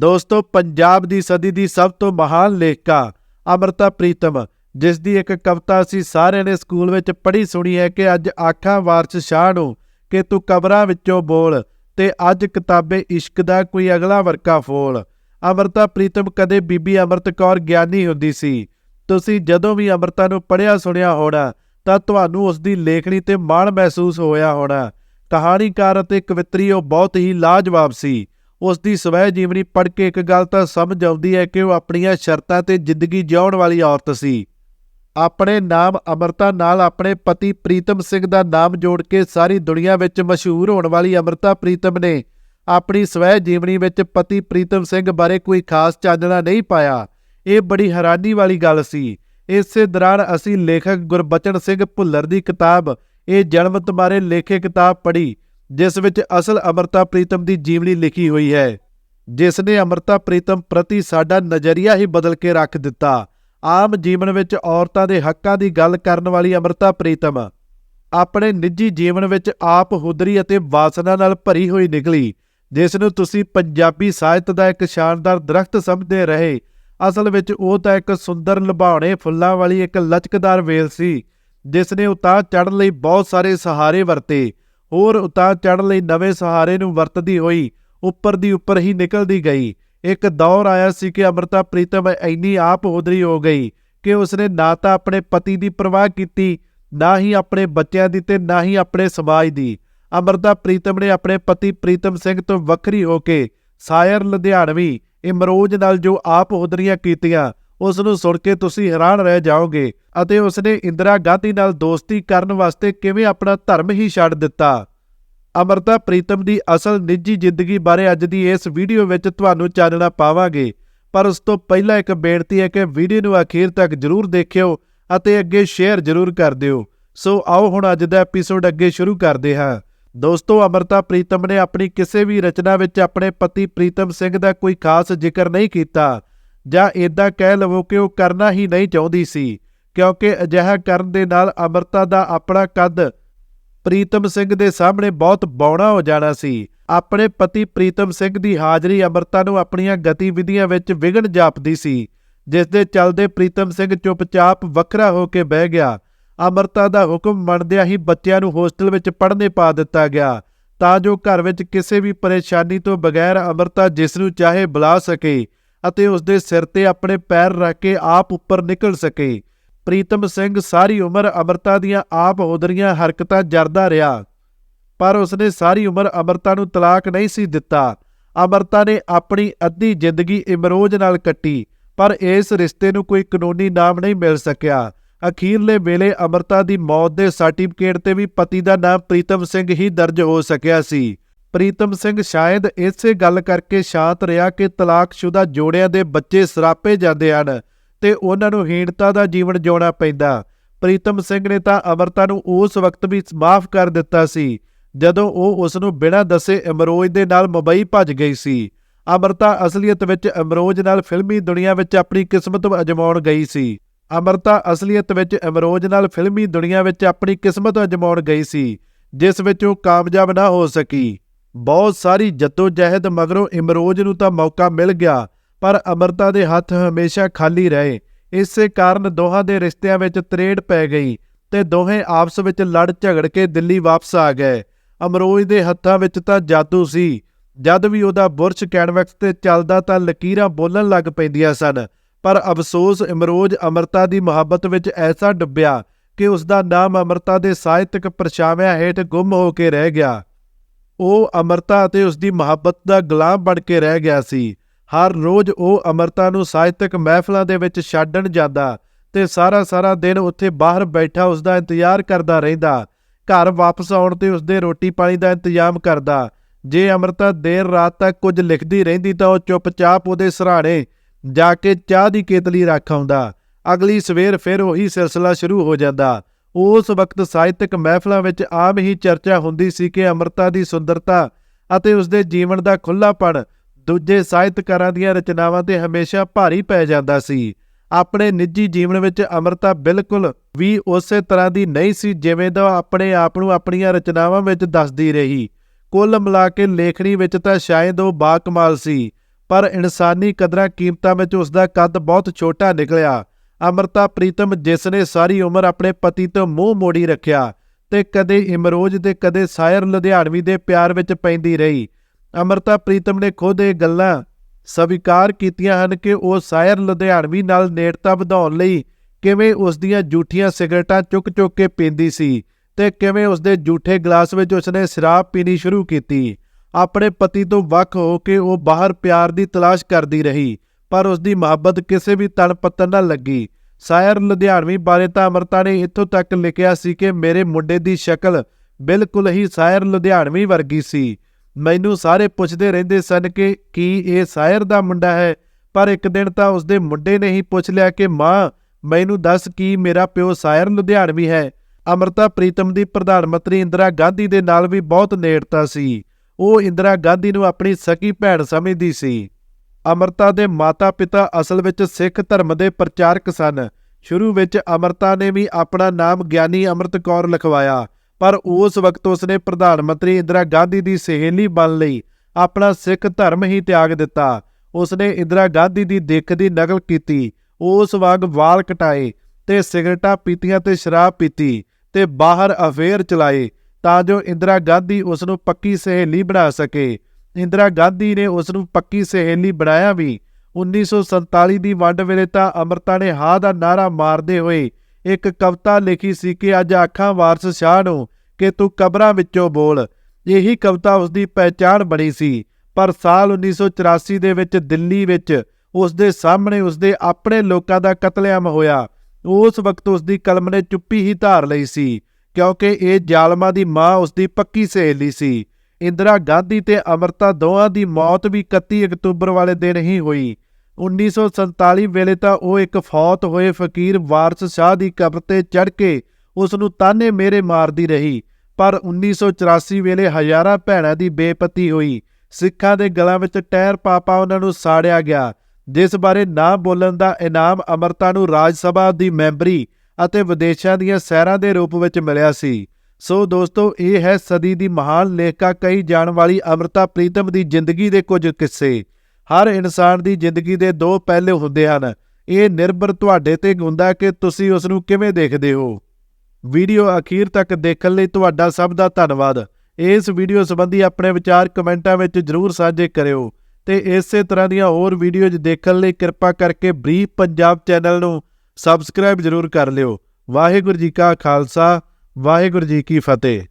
ਦੋਸਤੋ, ਪੰਜਾਬ ਦੀ ਸਦੀ ਦੀ ਸਭ ਤੋਂ ਮਹਾਨ ਲੇਖਿਕਾ ਅਮਰਤਾ ਪ੍ਰੀਤਮ, ਜਿਸ ਦੀ ਇੱਕ ਕਵਿਤਾ ਅਸੀਂ ਸਾਰਿਆਂ ਨੇ ਸਕੂਲ ਵਿੱਚ ਪੜ੍ਹੀ ਸੁਣੀ ਹੈ ਕਿ ਅੱਜ ਆਖਾਂ ਵਾਰਸ ਸ਼ਾਹ ਨੂੰ ਕਿ ਤੂੰ ਕਬਰਾਂ ਵਿੱਚੋਂ ਬੋਲ ਤੇ ਅੱਜ ਕਿਤਾਬੇ ਇਸ਼ਕ ਦਾ ਕੋਈ ਅਗਲਾ ਵਰਕਾ ਫੋਲ। ਅਮਰਤਾ ਪ੍ਰੀਤਮ ਕਦੇ ਬੀਬੀ ਅਮਰਤ ਕੌਰ ਗਿਆਨੀ ਹੁੰਦੀ ਸੀ। ਤੁਸੀਂ ਜਦੋਂ ਵੀ ਅਮਰਤਾ ਨੂੰ ਪੜ੍ਹਿਆ ਸੁਣਿਆ ਹੋਣਾ, ਤਾਂ ਤੁਹਾਨੂੰ ਉਸ ਦੀ ਲੇਖਣੀ ਤੇ ਮਾਣ ਮਹਿਸੂਸ ਹੋਇਆ ਹੋਣਾ। ਕਹਾਣੀਕਾਰ ਅਤੇ ਕਵਿਤਰੀ ਉਹ ਬਹੁਤ ਹੀ ਲਾਜਵਾਬ ਸੀ। ਉਸ ਦੀ ਸਵੈ ਜੀਵਨੀ ਪੜ੍ਹ ਕੇ ਇੱਕ ਗੱਲ ਤਾਂ ਸਮਝ ਆਉਂਦੀ ਹੈ ਕਿ ਉਹ ਆਪਣੀਆਂ ਸ਼ਰਤਾਂ ਤੇ ਜ਼ਿੰਦਗੀ ਜਿਉਣ ਵਾਲੀ ਔਰਤ ਸੀ। ਆਪਣੇ ਨਾਮ ਅਮਰਤਾ ਨਾਲ ਆਪਣੇ ਪਤੀ ਪ੍ਰੀਤਮ ਸਿੰਘ ਦਾ ਨਾਮ ਜੋੜ ਕੇ ਸਾਰੀ ਦੁਨੀਆ ਵਿੱਚ ਮਸ਼ਹੂਰ ਹੋਣ ਵਾਲੀ ਅਮਰਤਾ ਪ੍ਰੀਤਮ ਨੇ ਆਪਣੀ ਸਵੈ ਜੀਵਨੀ ਵਿੱਚ ਪਤੀ ਪ੍ਰੀਤਮ ਸਿੰਘ ਬਾਰੇ ਕੋਈ ਖਾਸ ਚਾਨਣਾ ਨਹੀਂ ਪਾਇਆ। ਇਹ ਬੜੀ ਹੈਰਾਨੀ ਵਾਲੀ ਗੱਲ ਸੀ। ਇਸੇ ਦੌਰਾਨ ਅਸੀਂ ਲੇਖਕ ਗੁਰਬਚਨ ਸਿੰਘ ਭੁੱਲਰ ਦੀ ਕਿਤਾਬ, ਇਹ ਜਨਮ ਤੁਮਾਰੇ ਲੇਖੇ ਕਿਤਾਬ ਪੜ੍ਹੀ। ਜਿਸ ਵਿੱਚ ਅਸਲ ਅਮਰਤਾ ਪ੍ਰੀਤਮ ਦੀ ਜੀਵਨੀ ਲਿਖੀ ਹੋਈ ਹੈ। ਜਿਸ ਨੇ ਅਮਰਤਾ ਪ੍ਰੀਤਮ ਪ੍ਰਤੀ ਸਾਡਾ ਨਜ਼ਰੀਆ ਹੀ ਬਦਲ ਕੇ ਰੱਖ ਦਿੱਤਾ। ਆਮ ਜੀਵਨ ਵਿੱਚ ਔਰਤਾਂ ਦੇ ਹੱਕਾਂ ਦੀ ਗੱਲ ਕਰਨ ਵਾਲੀ ਅਮਰਤਾ ਪ੍ਰੀਤਮ ਆਪਣੇ ਨਿੱਜੀ ਜੀਵਨ ਵਿੱਚ ਆਪ ਹੁਦਰੀ ਅਤੇ ਵਾਸਨਾ ਨਾਲ ਭਰੀ ਹੋਈ ਨਿਕਲੀ ਜਿਸ ਨੂੰ ਤੁਸੀਂ ਪੰਜਾਬੀ ਸਾਹਿਤ ਦਾ ਇੱਕ ਸ਼ਾਨਦਾਰ ਦਰਖਤ ਸਮਝਦੇ ਰਹੇ। ਅਸਲ ਵਿੱਚ ਉਹ ਤਾਂ ਇੱਕ ਸੁੰਦਰ ਲੁਭਾਉਣੇ ਫੁੱਲਾਂ ਵਾਲੀ ਇੱਕ ਲਚਕਦਾਰ ਵੇਲ ਸੀ ਜਿਸ ਨੇ ਉਤਾਰ ਚੜ੍ਹਨ ਲਈ ਬਹੁਤ ਸਾਰੇ ਸਹਾਰੇ ਵਰਤੇ। ਹੋਰ ਉਤਾਰ ਚੜ੍ਹਨ ਲਈ ਨਵੇਂ ਸਹਾਰੇ ਨੂੰ ਵਰਤਦੀ ਹੋਈ, ਉੱਪਰ ਦੀ ਉੱਪਰ ਹੀ ਨਿਕਲਦੀ ਗਈ। ਇੱਕ ਦੌਰ ਆਇਆ ਸੀ ਕਿ ਅਮਰਤਾ ਪ੍ਰੀਤਮ ਇੰਨੀ ਆਪ ਹੁਦਰੀ ਹੋ ਗਈ ਕਿ ਉਸਨੇ ਨਾ ਤਾਂ ਆਪਣੇ ਪਤੀ ਦੀ ਪਰਵਾਹ ਕੀਤੀ, ਨਾ ਹੀ ਆਪਣੇ ਬੱਚਿਆਂ ਦੀ ਤੇ ਨਾ ਹੀ ਆਪਣੇ ਸਮਾਜ ਦੀ। ਅਮਰਤਾ ਪ੍ਰੀਤਮ ਨੇ ਆਪਣੇ ਪਤੀ ਪ੍ਰੀਤਮ ਸਿੰਘ ਤੋਂ ਵੱਖਰੀ ਹੋ ਕੇ ਸਾਇਰ ਲੁਧਿਆਣਵੀ, ਇਮਰੋਜ ਨਾਲ ਜੋ ਆਪ ਹੁਦਰੀਆਂ ਕੀਤੀਆਂ ਉਸ ਨੂੰ ਸੁਣ ਕੇ ਤੁਸੀਂ ਹੈਰਾਨ ਰਹਿ ਜਾਓਗੇ ਅਤੇ ਉਸਨੇ ਇੰਦਰਾ ਗਾਂਧੀ ਨਾਲ ਦੋਸਤੀ ਕਰਨ ਵਾਸਤੇ ਕਿਵੇਂ ਆਪਣਾ ਧਰਮ ਹੀ ਛੱਡ ਦਿੱਤਾ। ਅਮਰਤਾ, ਪ੍ਰੀਤਮ ਦੀ ਅਸਲ ਨਿੱਜੀ ਜ਼ਿੰਦਗੀ ਬਾਰੇ ਅੱਜ ਦੀ ਇਸ ਵੀਡੀਓ ਵਿੱਚ ਤੁਹਾਨੂੰ ਚਾਨਣਾ ਪਾਵਾਂਗੇ, ਪਰ ਉਸ ਤੋਂ ਪਹਿਲਾਂ ਇੱਕ ਬੇਨਤੀ ਹੈ ਕਿ ਵੀਡੀਓ ਨੂੰ ਅਖੀਰ ਤੱਕ ਜਰੂਰ ਦੇਖਿਓ ਅਤੇ ਅੱਗੇ ਸ਼ੇਅਰ ਜਰੂਰ ਕਰ ਦਿਓ। ਸੋ ਆਓ ਹੁਣ ਅੱਜ ਦਾ ਐਪੀਸੋਡ ਅੱਗੇ ਸ਼ੁਰੂ ਕਰਦੇ ਹਾਂ। ਦੋਸਤੋ, ਅਮਰਤਾ, ਪ੍ਰੀਤਮ ਨੇ ਆਪਣੀ ਕਿਸੇ ਵੀ ਰਚਨਾ ਵਿੱਚ ਆਪਣੇ ਪਤੀ ਪ੍ਰੀਤਮ ਸਿੰਘ ਦਾ ਕੋਈ ਖਾਸ ਜ਼ਿਕਰ ਨਹੀਂ ਕੀਤਾ। ਜਾਂ ਇਦਾਂ ਕਹਿ ਲਵੋ ਕਿ ਉਹ ਕਰਨਾ ਹੀ ਨਹੀਂ ਚਾਹੁੰਦੀ ਸੀ, ਕਿਉਂਕਿ ਅਜਿਹਾ ਕਰਨ ਦੇ ਨਾਲ ਅਮਰਤਾ ਦਾ ਆਪਣਾ ਕੱਦ ਪ੍ਰੀਤਮ ਸਿੰਘ ਦੇ ਸਾਹਮਣੇ ਬਹੁਤ ਬੌਣਾ ਹੋ ਜਾਣਾ ਸੀ। ਆਪਣੇ ਪਤੀ ਪ੍ਰੀਤਮ ਸਿੰਘ ਦੀ ਹਾਜ਼ਰੀ ਅਮਰਤਾ ਨੂੰ ਆਪਣੀਆਂ ਗਤੀਵਿਧੀਆਂ ਵਿੱਚ ਵਿਗੜ ਜਾਪਦੀ ਸੀ, ਜਿਸ ਦੇ ਚੱਲਦੇ ਪ੍ਰੀਤਮ ਸਿੰਘ ਚੁੱਪਚਾਪ ਵੱਖਰਾ ਹੋ ਕੇ ਬਹਿ ਗਿਆ। ਅਮਰਤਾ ਦਾ ਹੁਕਮ ਮੰਨਦਿਆਂ ਹੀ ਬੱਚਿਆਂ ਨੂੰ ਹੋਸਟਲ ਵਿੱਚ ਪੜ੍ਹਨੇ ਪਾ ਦਿੱਤਾ ਗਿਆ, ਤਾਂ ਜੋ ਘਰ ਵਿੱਚ ਕਿਸੇ ਵੀ ਪਰੇਸ਼ਾਨੀ ਤੋਂ ਬਗੈਰ ਅਮਰਤਾ ਜਿਸ ਨੂੰ ਚਾਹੇ ਬੁਲਾ ਸਕੇ ਅਤੇ ਉਸ ਦੇ ਸਿਰ ਤੇ ਆਪਣੇ ਪੈਰ ਰੱਖ ਕੇ ਆਪ ਉੱਪਰ ਨਿਕਲ ਸਕੇ। ਪ੍ਰੀਤਮ ਸਿੰਘ ਸਾਰੀ ਉਮਰ ਅਮਰਤਾ ਦੀਆਂ ਆਪ ਹੋਦਰੀਆਂ ਹਰਕਤਾਂ ਜਰਦਾ ਰਿਹਾ, ਪਰ ਉਸਨੇ ਸਾਰੀ ਉਮਰ ਅਮਰਤਾ ਨੂੰ ਤਲਾਕ ਨਹੀਂ ਸੀ ਦਿੱਤਾ। ਅਮਰਤਾ ਨੇ ਆਪਣੀ ਅੱਧੀ ਜ਼ਿੰਦਗੀ ਇਮਰੋਜ ਨਾਲ ਕੱਟੀ, ਪਰ ਇਸ ਰਿਸ਼ਤੇ ਨੂੰ ਕੋਈ ਕਾਨੂੰਨੀ ਨਾਮ ਨਹੀਂ ਮਿਲ ਸਕਿਆ। ਅਖੀਰਲੇ ਵੇਲੇ ਅਮਰਤਾ ਦੀ ਮੌਤ ਦੇ ਸਰਟੀਫਿਕੇਟ ਤੇ ਵੀ ਪਤੀ ਦਾ ਨਾਮ ਪ੍ਰੀਤਮ ਸਿੰਘ ਹੀ ਦਰਜ ਹੋ ਸਕਿਆ ਸੀ। ਪ੍ਰੀਤਮ ਸਿੰਘ ਸ਼ਾਇਦ ਇਸੇ ਗੱਲ ਕਰਕੇ ਸ਼ਾਂਤ ਰਿਹਾ ਕਿ ਤਲਾਕਸ਼ੁਦਾ ਜੋੜਿਆਂ ਦੇ ਬੱਚੇ ਸਰਾਪੇ ਜਾਂਦੇ ਹਨ ਤੇ ਉਹਨਾਂ ਨੂੰ ਹੀਣਤਾ ਦਾ ਜੀਵਨ ਜਿਉਣਾ ਪੈਂਦਾ। ਪ੍ਰੀਤਮ ਸਿੰਘ ਨੇ ਤਾਂ ਅਮਰਤਾ ਨੂੰ ਉਸ ਵਕਤ ਵੀ ਮਾਫ ਕਰ ਦਿੱਤਾ ਸੀ, ਜਦੋਂ ਉਹ ਉਸ ਨੂੰ ਬਿਨਾਂ ਦੱਸੇ ਅਮਰੋਜ ਦੇ ਨਾਲ ਮੁੰਬਈ ਭੱਜ ਗਈ ਸੀ। ਅਮਰਤਾ ਅਸਲੀਅਤ ਵਿੱਚ ਅਮਰੋਜ ਨਾਲ ਫਿਲਮੀ ਦੁਨੀਆ ਵਿੱਚ ਆਪਣੀ ਕਿਸਮਤ ਅਜਮਾਉਣ ਗਈ ਸੀ। ਅਮਰਤਾ ਅਸਲੀਅਤ ਵਿੱਚ ਅਮਰੋਜ ਨਾਲ ਫਿਲਮੀ ਦੁਨੀਆ ਵਿੱਚ ਆਪਣੀ ਕਿਸਮਤ ਅਜਮਾਉਣ ਗਈ ਸੀ, ਜਿਸ ਵਿੱਚ ਉਹ ਕਾਮਯਾਬ ਨਾ ਹੋ ਸਕੀ। ਬਹੁਤ ਸਾਰੀ ਜਹਿਦ ਮਗਰੋਂ ਇਮਰੋਜ ਨੂੰ ਤਾਂ ਮੌਕਾ ਮਿਲ ਗਿਆ, ਪਰ ਅਮਰਤਾ ਦੇ ਹੱਥ ਹਮੇਸ਼ਾ ਖਾਲੀ ਰਹੇ। ਇਸੇ ਕਾਰਨ ਦੋਹਾਂ ਦੇ ਰਿਸ਼ਤਿਆਂ ਵਿੱਚ ਤਰੇੜ ਪੈ ਗਈ ਤੇ ਦੋਹੇ ਆਪਸ ਵਿੱਚ ਲੜ ਝਗੜ ਕੇ ਦਿੱਲੀ ਵਾਪਸ ਆ ਗਏ। ਅਮਰੋਜ ਦੇ ਹੱਥਾਂ ਵਿੱਚ ਤਾਂ ਜਾਦੂ ਸੀ। ਜਦ ਵੀ ਉਹਦਾ ਬੁਰਸ਼ ਕੈਨਵੈਕਸ ਤੇ ਚੱਲਦਾ ਤਾਂ ਲਕੀਰਾਂ ਬੋਲਣ ਲੱਗ ਪੈਂਦੀਆਂ ਸਨ, ਪਰ ਅਫਸੋਸ ਇਮਰੋਜ ਅਮਰਤਾ ਦੀ ਮੁਹੱਬਤ ਵਿੱਚ ਐਸਾ ਡੁੱਬਿਆ ਕਿ ਉਸ ਦਾ ਨਾਮ ਅਮਰਤਾ ਦੇ ਸਾਹਿਤਕ ਪਰਛਾਵਿਆਂ ਹੇਠ ਗੁੰਮ ਹੋ ਕੇ ਰਹਿ ਗਿਆ। ਉਹ ਅਮਰਤਾ ਅਤੇ ਉਸ ਦੀ ਮੁਹੱਬਤ ਦਾ ਗੁਲਾਮ ਬਣ ਕੇ ਰਹਿ ਗਿਆ ਸੀ। ਹਰ ਰੋਜ਼ ਉਹ ਅਮਰਤਾ ਨੂੰ ਸਾਹਿਤਕ ਮਹਿਫਲਾਂ ਦੇ ਵਿੱਚ ਛੱਡਣ ਜਾਂਦਾ ਤੇ ਸਾਰਾ ਸਾਰਾ ਦਿਨ ਉੱਥੇ ਬਾਹਰ ਬੈਠਾ ਉਸ ਦਾ ਇੰਤਜ਼ਾਰ ਕਰਦਾ ਰਹਿੰਦਾ। ਘਰ ਵਾਪਸ ਆਉਣ ਤੇ ਉਸ ਦੇ ਰੋਟੀ ਪਾਣੀ ਦਾ ਇੰਤਜ਼ਾਮ ਕਰਦਾ। ਜੇ ਅਮਰਤਾ ਦੇਰ ਰਾਤ ਤੱਕ ਕੁਝ ਲਿਖਦੀ ਰਹਿੰਦੀ ਤਾਂ ਉਹ ਚੁੱਪਚਾਪ ਉਹਦੇ ਸਰਾਣੇ ਜਾ ਕੇ ਚਾਹ ਦੀ ਕੇਤਲੀ ਰੱਖ ਆਉਂਦਾ। ਅਗਲੀ ਸਵੇਰ ਫਿਰ ਉਹੀ ਸਿਲਸਿਲਾ ਸ਼ੁਰੂ ਹੋ ਜਾਂਦਾ। ਉਸ ਵਕਤ ਸਾਹਿਤਕ ਮਹਿਫਲਾਂ ਵਿੱਚ ਆਮ ਹੀ ਚਰਚਾ ਹੁੰਦੀ ਸੀ ਕਿ ਅਮਰਤਾ ਦੀ ਸੁੰਦਰਤਾ ਅਤੇ ਉਸ ਦੇ ਜੀਵਨ ਦਾ ਖੁੱਲਾਪਣ ਦੂਜੇ ਸਾਹਿਤਕਾਰਾਂ ਦੀਆਂ ਰਚਨਾਵਾਂ ਤੇ ਹਮੇਸ਼ਾ ਭਾਰੀ ਪੈ ਜਾਂਦਾ ਸੀ। ਆਪਣੇ ਨਿੱਜੀ ਜੀਵਨ ਵਿੱਚ ਅਮਰਤਾ ਬਿਲਕੁਲ ਵੀ ਉਸੇ ਤਰ੍ਹਾਂ ਦੀ ਨਹੀਂ ਸੀ ਜਿਵੇਂ ਦਾ ਆਪਣੇ ਆਪ ਨੂੰ ਆਪਣੀਆਂ ਰਚਨਾਵਾਂ ਵਿੱਚ ਦੱਸਦੀ ਰਹੀ। ਕੁੱਲ ਮਿਲਾ ਕੇ ਲੇਖਣੀ ਵਿੱਚ ਤਾਂ ਸ਼ਾਇਦ ਉਹ ਬਾਕਮਾਲ ਸੀ, ਪਰ ਇਨਸਾਨੀ ਕਦਰਾਂ ਕੀਮਤਾਂ ਵਿੱਚ ਉਸ ਦਾ ਕੱਦ ਬਹੁਤ ਛੋਟਾ ਨਿਕਲਿਆ। ਅਮਰਤਾ, ਪ੍ਰੀਤਮ, ਜਿਸ ਨੇ ਸਾਰੀ ਉਮਰ ਆਪਣੇ ਪਤੀ ਤੋਂ ਮੂੰਹ ਮੋੜੀ ਰੱਖਿਆ ਤੇ ਕਦੇ ਇਮਰੋਜ਼ ਤੇ ਕਦੇ ਸਾਇਰ ਲੁਧਿਆਣਵੀ ਦੇ ਪਿਆਰ ਵਿੱਚ ਪੈਂਦੀ ਰਹੀ। ਅਮਰਤਾ, ਪ੍ਰੀਤਮ ਨੇ ਖੁਦ ਇਹ ਗੱਲਾਂ ਸਵੀਕਾਰ ਕੀਤੀਆਂ ਹਨ ਕਿ ਉਹ ਸਾਇਰ ਲੁਧਿਆਣਵੀ ਨਾਲ ਨੇੜਤਾ ਵਧਾਉਣ ਲਈ ਕਿਵੇਂ ਉਸ ਦੀਆਂ ਝੂਠੀਆਂ ਸਿਗਰਟਾਂ ਚੁੱਕ-ਚੁੱਕ ਕੇ ਪੀਂਦੀ ਸੀ ਤੇ ਕਿਵੇਂ ਉਸ ਦੇ ਝੂਠੇ ਗਲਾਸ ਵਿੱਚ ਉਸਨੇ ਸ਼ਰਾਬ ਪੀਣੀ ਸ਼ੁਰੂ ਕੀਤੀ। ਆਪਣੇ ਪਤੀ ਤੋਂ ਵੱਖ ਹੋ ਕੇ ਉਹ ਬਾਹਰ ਪਿਆਰ ਦੀ ਤਲਾਸ਼ ਕਰਦੀ ਰਹੀ। ਪਰ ਉਸ ਦੀ ਮੁਹੱਬਤ ਕਿਸੇ ਵੀ ਤਣ ਪੱਤਨ ਨਾ ਲੱਗੀ। ਸਾਇਰ ਲੁਧਿਆਣਵੀ ਬਾਰੇ ਤਾਂ ਅਮਰਤਾ ਨੇ ਇੱਥੋਂ ਤੱਕ ਲਿਖਿਆ ਸੀ ਕਿ ਮੇਰੇ ਮੁੰਡੇ ਦੀ ਸ਼ਕਲ ਬਿਲਕੁਲ ਹੀ ਸਾਇਰ ਲੁਧਿਆਣਵੀ ਵਰਗੀ ਸੀ। ਮੈਨੂੰ ਸਾਰੇ ਪੁੱਛਦੇ ਰਹਿੰਦੇ ਸਨ ਕਿ ਕੀ ਇਹ ਸਾਇਰ ਦਾ ਮੁੰਡਾ ਹੈ, ਪਰ ਇੱਕ ਦਿਨ ਤਾਂ ਉਸਦੇ ਮੁੰਡੇ ਨੇ ਹੀ ਪੁੱਛ ਲਿਆ ਕਿ, ਮਾਂ, ਮੈਨੂੰ ਦੱਸ ਕੀ ਮੇਰਾ ਪਿਓ ਸਾਇਰ ਲੁਧਿਆਣਵੀ ਹੈ? ਅਮਰਤਾ ਪ੍ਰੀਤਮ ਦੀ ਪ੍ਰਧਾਨ ਮੰਤਰੀ ਇੰਦਰਾ ਗਾਂਧੀ ਦੇ ਨਾਲ ਵੀ ਬਹੁਤ ਨੇੜਤਾ ਸੀ। ਉਹ ਇੰਦਰਾ ਗਾਂਧੀ ਨੂੰ ਆਪਣੀ ਸਕੀ ਭੈਣ ਸਮਝਦੀ ਸੀ। ਅਮਰਤਾ ਦੇ ਮਾਤਾ-ਪਿਤਾ ਅਸਲ ਵਿੱਚ ਸਿੱਖ ਧਰਮ ਦੇ ਪ੍ਰਚਾਰਕ ਸਨ। ਸ਼ੁਰੂ ਵਿੱਚ ਅਮਰਤਾ ਨੇ ਵੀ ਆਪਣਾ ਨਾਮ ਗਿਆਨੀ ਅਮਰਤ ਕੌਰ ਲਿਖਵਾਇਆ, ਪਰ ਉਸ ਵਕਤ ਉਸਨੇ ਪ੍ਰਧਾਨ ਮੰਤਰੀ ਇੰਦਰਾ ਗਾਂਧੀ ਦੀ ਸਹੇਲੀ ਬਣ ਲਈ, ਆਪਣਾ ਸਿੱਖ ਧਰਮ ਹੀ ਤਿਆਗ ਦਿੱਤਾ। ਉਸਨੇ ਇੰਦਰਾ ਗਾਂਧੀ ਦੀ ਦਿੱਖ ਦੀ ਨਕਲ ਕੀਤੀ, ਉਸ ਵਾਂਗ ਵਾਲ ਕਟਾਏ ਤੇ ਸਿਗਰਟਾਂ ਪੀਤੀਆਂ ਤੇ ਸ਼ਰਾਬ ਪੀਤੀ ਤੇ ਬਾਹਰ ਅਫੇਅਰ ਚਲਾਏ ਤਾਂ ਜੋ ਇੰਦਰਾ ਗਾਂਧੀ ਉਸ ਨੂੰ ਪੱਕੀ ਸਹੇਲੀ ਬਣਾ ਸਕੇ। ਇੰਦਰਾ ਗਾਂਧੀ ਨੇ ਉਸ ਨੂੰ ਪੱਕੀ ਸਹੇਲੀ ਬਣਾਇਆ ਵੀ। 1947 ਦੀ ਵੰਡ ਵੇਲੇ ਤਾਂ ਅਮਰਤਾ ਨੇ ਹਾਂ ਦਾ ਨਾਰਾ ਮਾਰਦੇ ਹੋਏ ਇੱਕ ਕਵਿਤਾ ਲਿਖੀ ਸੀ ਕਿ ਅੱਜ ਆਖਾਂ ਵਾਰਸ ਸ਼ਾਹ ਨੂੰ ਕਿ ਤੂੰ ਕਬਰਾਂ ਵਿੱਚੋਂ ਬੋਲ। ਇਹੀ ਕਵਿਤਾ ਉਸ ਦੀ ਪਹਿਚਾਣ ਬਣੀ ਸੀ। ਪਰ ਸਾਲ 1984 ਦੇ ਵਿੱਚ ਦਿੱਲੀ ਵਿੱਚ ਉਸ ਦੇ ਸਾਹਮਣੇ ਉਸ ਦੇ ਆਪਣੇ ਲੋਕਾਂ ਦਾ ਕਤਲੇਆਮ ਹੋਇਆ। ਉਸ ਵਕਤ ਉਸ ਦੀ ਕਲਮ ਨੇ ਚੁੱਪੀ ਹੀ ਧਾਰ ਲਈ ਸੀ, ਕਿਉਂਕਿ ਇਹ ਜ਼ਾਲਮਾਂ ਦੀ ਮਾਂ ਉਸ ਦੀ ਪੱਕੀ ਸਹੇਲੀ ਸੀ। ਇੰਦਰਾ ਗਾਂਧੀ ਤੇ ਅਮਰਤਾ ਦੋਹਾਂ ਦੀ ਮੌਤ ਵੀ 31 ਅਕਤੂਬਰ ਵਾਲੇ ਦਿਨ ਹੀ ਹੋਈ। 1947 ਵੇਲੇ ਤਾਂ ਉਹ ਇੱਕ ਫੌਤ ਹੋਏ ਫਕੀਰ ਵਾਰਸ ਸ਼ਾਹ ਦੀ ਕਬਰ ਤੇ ਚੜ ਕੇ ਉਸ ਨੂੰ ਤਾਨੇ ਮੇਰੇ ਮਾਰਦੀ ਰਹੀ। ਪਰ 1984 ਵੇਲੇ ਹਜ਼ਾਰਾਂ ਭੈਣਾਂ ਦੀ ਬੇਪਤੀ ਹੋਈ। ਸਿੱਖਾਂ ਦੇ ਗਲਾਂ ਵਿੱਚ ਟਹਿਰ ਪਾਪਾ ਉਹਨਾਂ ਨੂੰ ਸਾੜਿਆ ਗਿਆ। ਜਿਸ ਬਾਰੇ ਨਾ ਬੋਲਣ ਦਾ ਇਨਾਮ ਅਮਰਤਾ ਨੂੰ ਰਾਜ ਸਭਾ ਦੀ ਮੈਂਬਰੀ ਅਤੇ ਵਿਦੇਸ਼ਾਂ ਦੀਆਂ ਸੈਰਾਂ ਦੇ ਰੂਪ ਵਿੱਚ ਮਿਲਿਆ ਸੀ। ਸੋ ਦੋਸਤੋ, ਇਹ ਹੈ ਸਦੀ ਦੀ ਮਹਾਨ ਲੇਖਕਾ ਕਹੀ ਜਾਣ ਵਾਲੀ ਅਮਰਤਾ ਪ੍ਰੀਤਮ ਦੀ ਜ਼ਿੰਦਗੀ ਦੇ ਕੁਝ ਕਿੱਸੇ। ਹਰ ਇਨਸਾਨ ਦੀ ਜ਼ਿੰਦਗੀ ਦੇ ਦੋ ਪਹਿਲੇ ਹੁੰਦੇ ਹਨ। ਇਹ ਨਿਰਭਰ ਤੁਹਾਡੇ ਤੇ ਹੁੰਦਾ ਕਿ ਤੁਸੀਂ ਉਸ ਨੂੰ ਕਿਵੇਂ ਦੇਖਦੇ ਹੋ। ਵੀਡੀਓ ਅਖੀਰ ਤੱਕ ਦੇਖਣ ਲਈ ਤੁਹਾਡਾ ਸਭ ਦਾ ਧੰਨਵਾਦ। ਇਸ ਵੀਡੀਓ ਸੰਬੰਧੀ ਆਪਣੇ ਵਿਚਾਰ ਕਮੈਂਟਾਂ ਵਿੱਚ ਜਰੂਰ ਸਾਂਝੇ ਕਰਿਓ। ਤੇ ਇਸੇ ਤਰ੍ਹਾਂ ਦੀਆਂ ਹੋਰ ਵੀਡੀਓਜ਼ ਦੇਖਣ ਲਈ ਕਿਰਪਾ ਕਰਕੇ ਬਰੀਫ ਪੰਜਾਬ ਚੈਨਲ ਨੂੰ ਸਬਸਕ੍ਰਾਈਬ ਜਰੂਰ ਕਰ ਲਿਓ। ਵਾਹਿਗੁਰੂ ਜੀ ਕਾ ਖਾਲਸਾ ਵਾਹਿਗੁਰੂ ਜੀ ਕੀ ਫਤਿਹ।